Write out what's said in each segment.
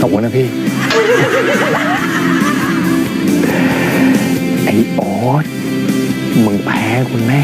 ขอบคุณนะพี่ ไอ้ออสมึงแพ้คุณแม่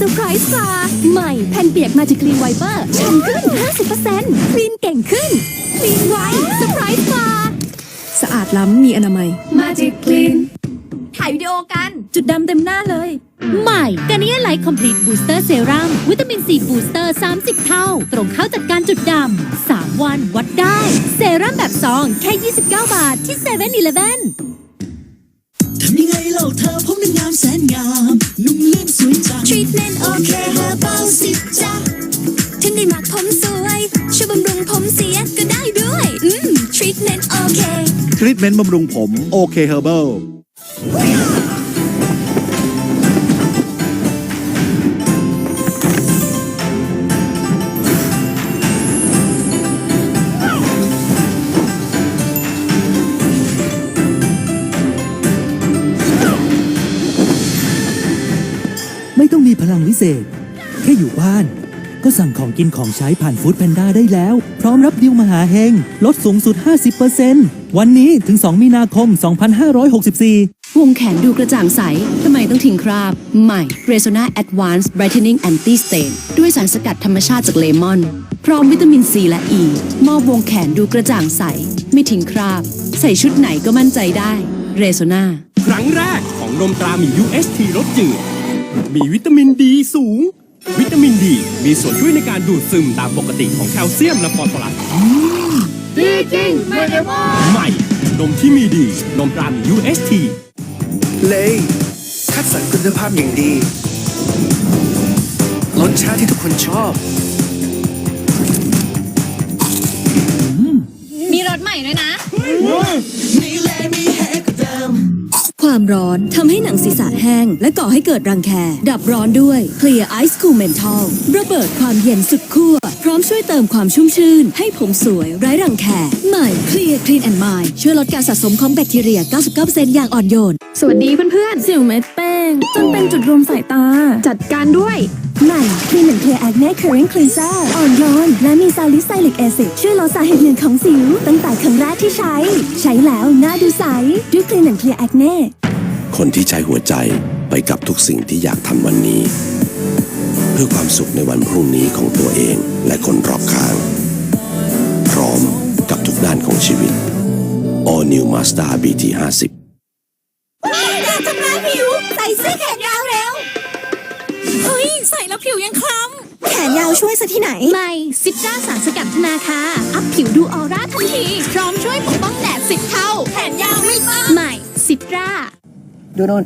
ซอร์ไพรส์กว่าใหม่แผ่นเปียกมาจากคลีนไวเปอร์ชันขึ้น 50%คลีนเก่งขึ้นคลีนไวเซอร์ไพรส์กว่าสะอาดล้ำมีอนามัย มาจิกคลีนถ่ายวิดีโอกัน จุดดำเต็มหน้าเลย ใหม่กานิยไลท์คอมพลีทบูสเตอร์เซรั่มวิตามินซีบูสเตอร์ 30 เท่า ตรงเข้าจัดการจุดดำ 3 วันวัดได้ เซรั่มแบบซองแค่ 29 บาทที่7 e เ e ่ e อทำยังไงเล่าเธอผมนั้นงามแสนงาม นุ่มลื่นสวยจัง เมนต์บำรุงผมโอเคเฮอร์เบิลไม่ต้องมีพลังวิเศษ แค่อยู่บ้าน ก็สั่งของกินของใช้ผ่านฟู้ดแพนด้าได้แล้ว พร้อมรับดิวมหาเฮง ลดสูงสุด 50%วันนี้ถึง 2 มีนาคม 2564 วงแขนดูกระจ่างใส ทำไมต้องทิ้งคราบ ใหม่ Resona Advanced Brightening Anti Stain ด้วยสารสกัดธรรมชาติจากเลมอน พร้อมวิตามินซีและอ e, ีมอบวงแขนดูกระจ่างใส ไม่ทิ้งคราบ ใส่ชุดไหนก็มั่นใจได้ Resona ครั้งแรกของนมตราหมี UST รสจืดมีวิตามินดีสูง วิตามินดี มีส่วนช่วยในการดูดซึมตามปกติของแคลเซียมและฟอสฟอรัสดีจริงไม่ได้ว่าใหม่นมที่มีดี นมตราหมี UST เลยคัดสรรคุณภาพอย่างดีรสชาติที่ทุกคนชอบ มีรถใหม่ด้วยนะ ความร้อนทำให้หนังศีรษะแห้ง และก่อให้เกิดรังแค ดับร้อนด้วย Clear Ice Cool Menthol ระเบิดความเย็นสุดขั้วพร้อมช่วยเติมความชุ่มชื่น ให้ผมสวยไร้รังแคใหม่ Clear Clean and Mind ช่วยลดการสะสมของแบคทีเรีย 99%อย่างอ่อนโยน สวัสดีเพื่อนๆสิวเม็ดแป้งจนเป็นจุดรวมสายตา จัดการด้วยใหม่คลีนเคลียร์แอคเน่เคอร์เรนคลีนเซอร์อ่อนโยนและมีซาลิไซลิกแอซิดช่วยลดสาเหตุหนึ่งของสิว ตั้งแต่ครั้งแรกที่ใช้ ใช้แล้วหน้าดูใสด้วยคลีนเคลียร์แอคเน่ คนที่ใช้หัวใจไปกับทุกสิ่งที่อยากทำวันนี้ เพื่อความสุขในวันพรุ่งนี้ของตัวเองและคนรอบข้าง พร้อมกับทุกด้านของชีวิต All New Mazda BT 50ทำร้ายผิว ใส่เสื้อแขนยาวเร็วเฮ้ย ใส่แล้วผิวยังคล้ำ แขนยาวช่วยซะที่ไหน ใหม่ซิตราสารสกัดธนาคาอัพผิวดูออร่าทันที พร้อมช่วยปกป้องแดดสิบเท่า แขนยาวไม่บ้าใหม่ซิตรา ดูโนน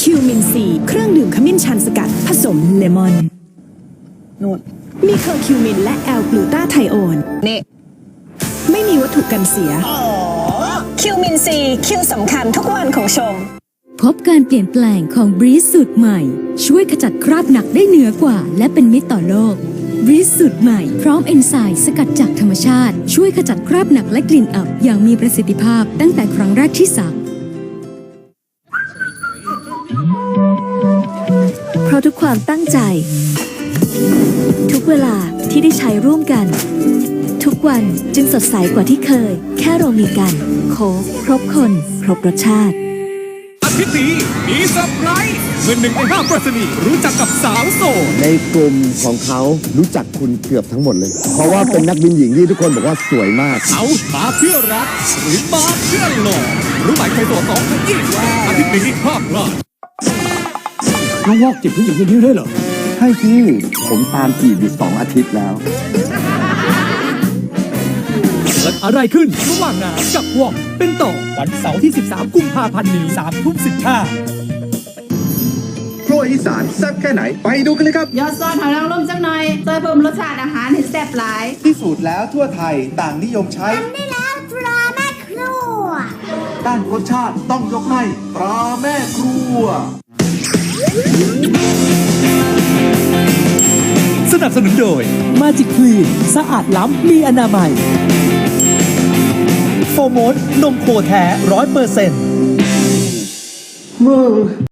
คิวมินซีเครื่องดื่มขมิ้นชันสกัด ผสมเลมอนโนนมีเคอร์คิวมินและแอลกลูตาไทโอนเน่ไม่มีวัตถุกันเสียคิวมินซีคิวสำคัญทุกวันของชม พบการเปลี่ยนแปลงของบรีสสูตรใหม่ ช่วยขจัดคราบหนักได้เหนือกว่า และเป็นมิตรต่อโลกบรีสสูตรใหม่พร้อมเอนไซม์สกัดจากธรรมชาติ ช่วยขจัดคราบหนักและกลิ่นอับอย่างมีประสิทธิภาพตั้งแต่ครั้งแรกที่สัก ราะทุกความตั้งใจ ทุกเวลาที่ได้ใช้ร่วมกัน ทุกวันจึงสดใสกว่าที่เคย แค่เรามีกัน โค้กครบคน ครบรสชาติอาทิตย์นี้มีเซอร์ไพรส์เมื่อหนึ่งในห้าปรัชนีรู้จักกับสาวโสดในกลุ่มของเขารู้จักคุณเกือบทั้งหมดเลย เพราะว่าเป็นนักบินหญิงที่ทุกคนบอกว่าสวยมาก เขามาเพื่อรักหรือมาเพื่อหลอกรู้ไหมใครตัวสองคนยี่อาทิตย์นี้ห้ามพลาด น้องวอกจีบผู้หญิงคนนี้ด้วยเหรอ ใช่สิผมตามจีบอยู่สองอาทิตย์แล้ว เกิดอะไรขึ้นระหว่างน้ำกับวอกเป็นต่อวันเสาร์ที่ 13 กุมภาพันธ์นี้3ทุ่ม15ครัวอีสานแซ่บแค่ไหน ไปดูกันเลยครับ ยอดซอนหอยนางรมจังหน่อยช่วยเพิ่มรสชาติอาหารให้แซ่บหลาย ที่สุดแล้วทั่วไทยต่างนิยมใช้ได้แล้วตราแม่ครัว ด้านรสชาติต้องยกให้ปลาแม่ครัว สนับสนุนโดย มาจิกคลีนสะอาดล้ำมีอนามัยโฟโมดนมโคแท้ร้อยเปอร์เซ็นต์